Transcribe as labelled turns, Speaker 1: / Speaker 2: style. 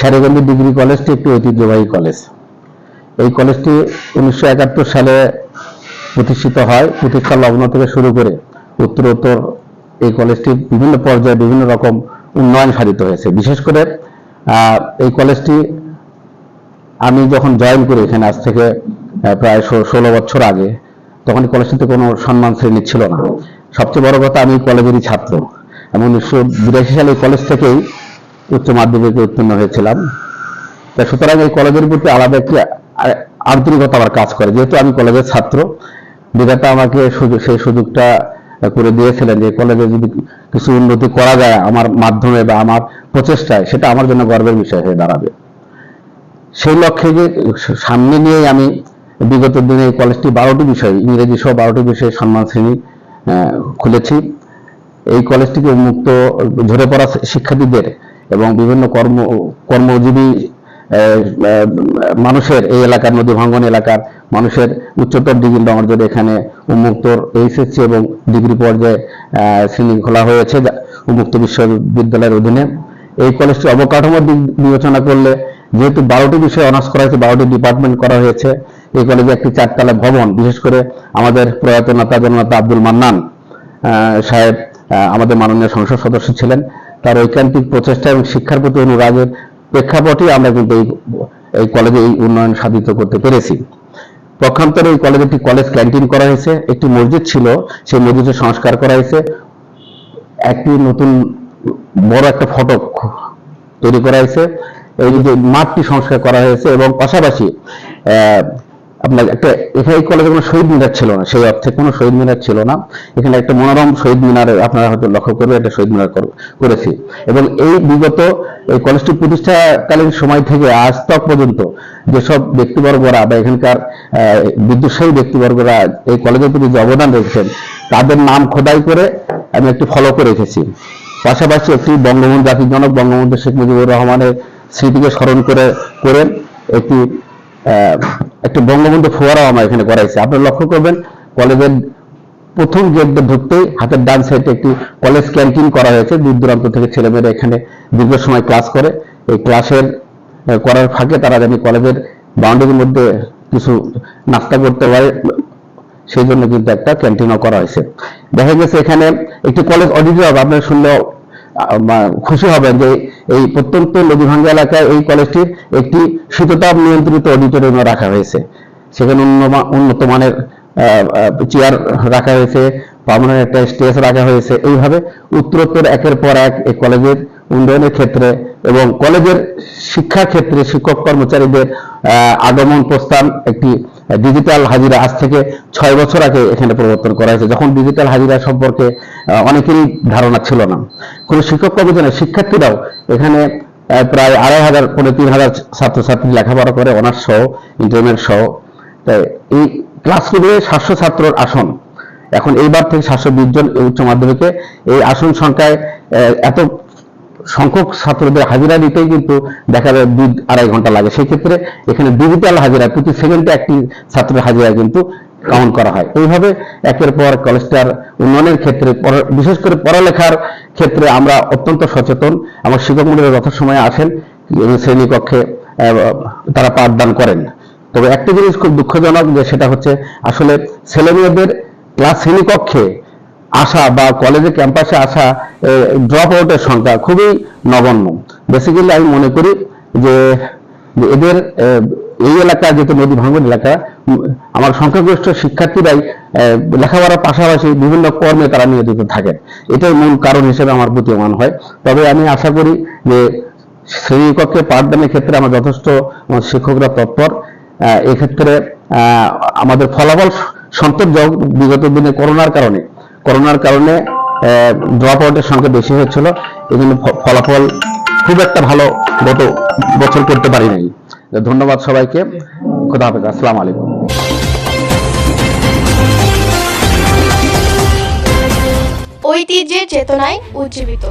Speaker 1: সারেগঞ্জ degree কলেজটি একটি ঐতিহ্যবাহী কলেজ। এই কলেজটি উনিশশো একাত্তর সালে প্রতিষ্ঠিত হয়। প্রতিষ্ঠা লগ্ন থেকে শুরু করে উত্তরোত্তর এই কলেজটি বিভিন্ন পর্যায়ে বিভিন্ন রকম উন্নয়ন সাধিত হয়েছে। বিশেষ করে এই কলেজটি আমি যখন জয়েন করি এখানে আজ থেকে প্রায় ষোলো বছর আগে, তখন এই কলেজটিতে কোনো সম্মান শ্রেণি ছিল না। সবচেয়ে বড় কথা আমি কলেজেরই ছাত্র। আমি উনিশশো বিরাশি সালে কলেজ থেকেই উচ্চ মাধ্যমিকে উত্তীর্ণ হয়েছিলাম। তা সুতরাং এই কলেজের প্রতি আলাদা একটি আন্তরিকতা আমার কাজ করে। যেহেতু আমি কলেজের ছাত্র, বিধাতা আমাকে সেই সুযোগটা করে দিয়েছিলেন যে, কলেজে যদি কিছু উন্নতি করা যায় আমার মাধ্যমে বা আমার প্রচেষ্টায়, সেটা আমার জন্য গর্বের বিষয় হয়ে দাঁড়াবে। সেই লক্ষ্যে যে, সামনে নিয়েই আমি বিগত দিনে এই কলেজটি বারোটি বিষয়, ইংরেজি সহ বারোটি বিষয়ে সম্মান শ্রেণি খুলেছি। এই কলেজটিকে উন্মুক্ত, ঝরে পড়া শিক্ষার্থীদের এবং বিভিন্ন কর্ম, কর্মজীবী মানুষের এই এলাকার নদী ভাঙ্গন এলাকার মানুষের উচ্চতর ডিগ্রি অর্জনে এখানে উন্মুক্ত এইচএসসি এবং ডিগ্রি পর্যায়ে শ্রেণি খোলা হয়েছে উন্মুক্ত বিশ্ববিদ্যালয়ের অধীনে। এই কলেজটি অবকাঠামোর দিক বিবেচনা করলে যেহেতু বারোটি বিষয়ে অনার্স করা হয়েছে, বারোটি ডিপার্টমেন্ট করা হয়েছে, এই কলেজে একটি চারতলা ভবন, বিশেষ করে আমাদের প্রয়াত নেতা জননেতা আব্দুল মান্নান সাহেব আমাদের মাননীয় সংসদ সদস্য ছিলেন। তার ঐকান্তিক প্রচেষ্টা এবং শিক্ষার প্রতি অনুরাগের প্রেক্ষাপটে আমরা কিন্তু এই এই কলেজে এই উন্নয়ন সাধিত করতে পেরেছি। পক্ষান্তরে এই কলেজে একটি কলেজ ক্যান্টিন করা হয়েছে, একটি মসজিদ ছিল, সেই মসজিদের সংস্কার করা হয়েছে। একটি নতুন, বড় একটা ফটক তৈরি করা হয়েছে। এই যে মাঠটি সংস্কার করা হয়েছে এবং পাশাপাশি আপনার একটা এই কলেজে কোনো শহীদ মিনার ছিল না, সেই অর্থে কোনো শহীদ মিনার ছিল না। এখানে একটা মনোরম শহীদ মিনার আপনারা হয়তো লক্ষ্য করবে, একটা শহীদ মিনার কর- করেছি। এবং এই বিগত এই কলেজটি প্রতিষ্ঠাকালীন সময় থেকে আজ তক পর্যন্ত যেসব ব্যক্তিবর্গরা বা এখানকার বিদ্যুৎসাহী ব্যক্তিবর্গরা এই কলেজের প্রতি যে অবদান রেখেছেন, তাদের নাম খোদাই করে আমি একটি ফলো করে রেখেছি। পাশাপাশি একটি বঙ্গবন্ধু, জাতির জনক বঙ্গবন্ধু শেখ মুজিবুর রহমানের স্মৃতিকে স্মরণ করে করে একটি একটি বঙ্গবন্ধু ফোয়ারাও আমরা এখানে করাইছি। আপনারা লক্ষ্য করবেন, কলেজের প্রথম গেট দিয়ে ঢুকতেই হাতের ডান সাইডে একটি কলেজ ক্যান্টিন করা হয়েছে। দূর দূরান্ত থেকে ছেলেমেয়েরা এখানে দীর্ঘ সময় ক্লাস করে। এই ক্লাসের করার ফাঁকে তারা জানি কলেজের বাউন্ডারির মধ্যে কিছু নাস্তা করতে পারে, সেই জন্য কিন্তু একটা ক্যান্টিনও করা হয়েছে। দেখা গেছে এখানে একটি কলেজ অডিটোরিয়াম আপনারা শুনলেও খুশি হবেন যে এই প্রত্যন্ত নদীভাঙ্গা এলাকায় এই কলেজটির একটি শীততাপ নিয়ন্ত্রিত অডিটোরিয়াম রাখা হয়েছে। সেখানে উন্নত মানের চেয়ার রাখা হয়েছে পার্মানেন্ট একটা স্টেজ রাখা হয়েছে। এইভাবে উত্তরোত্তর একের পর এক এই কলেজের উন্নয়নের ক্ষেত্রে এবং কলেজের শিক্ষা ক্ষেত্রে শিক্ষক কর্মচারীদের আগমন প্রস্থান একটি ডিজিটাল হাজিরা আজ থেকে ছয় বছর আগে এখানে প্রবর্তন করা হয়েছে। যখন ডিজিটাল হাজিরা সম্পর্কে অনেকেরই ধারণা ছিল না। কোনো শিক্ষক কর্মচারী, শিক্ষার্থীরাও এখানে প্রায় আড়াই হাজার পনেরো তিন হাজার ছাত্রছাত্রী লেখাপড়া করে, অনার্স সহ, ইন্টারমিডিয়েট সহ। তাই এই ক্লাসরুমে সাতশো ছাত্রর আসন। এখন এইবার থেকে সাতশো বিশ জন উচ্চ মাধ্যমিকে এই আসন সংখ্যায় এত সংখ্যক ছাত্রদের হাজিরা দিতেই কিন্তু দেখা যায় দুই আড়াই ঘণ্টা লাগে। সেই ক্ষেত্রে এখানে ডিজিটাল হাজিরা, প্রতি সেকেন্ডে একটি ছাত্রের হাজিরা কিন্তু কাউন্ট করা হয়। এইভাবে একের পর কলেজটার উন্নয়নের ক্ষেত্রে বিশেষ করে পড়ালেখার ক্ষেত্রে আমরা অত্যন্ত সচেতন আমার শিক্ষক মন্ডলের যথাসময়ে আসেন শ্রেণীকক্ষে তারা পাঠদান করেন। তবে একটা জিনিস খুব দুঃখজনক যে সেটা হচ্ছে আসলে ছেলেমেয়েদের ক্লাস শ্রেণীকক্ষে আসা বা কলেজে ক্যাম্পাসে আসা ড্রপ আউটের সংখ্যা খুবই নগণ্য। বেসিক্যালি আমি মনে করি যে এদের এই এলাকা যেহেতু নদী ভাঙ্গন এলাকা আমার সংখ্যাগরিষ্ঠ শিক্ষার্থীরাই লেখাপড়ার পাশাপাশি বিভিন্ন কর্মে তারা নিয়োজিত থাকেন। এটাই মূল কারণ হিসেবে আমার প্রতীয়মান হয়। তবে আমি আশা করি যে, শ্রেণীকক্ষে পাঠদানের ক্ষেত্রে আমার যথেষ্ট শিক্ষকরা তৎপর। এক্ষেত্রে আমাদের ফলাফল সন্তোষজনক। বিগত দিনে করোনার কারণে করোনার কারণে ড্রপ আউটের সংখ্যা বেশি হয়েছিল। এই জন্য ফলাফল খুব একটা ভালো গত বছর করতে পারি নাই। ধন্যবাদ সবাইকে। খোদা হাফেজ। আসসালাম আলাইকুম।
Speaker 2: ঐতিহ্যের চেতনায় উজ্জীবিত।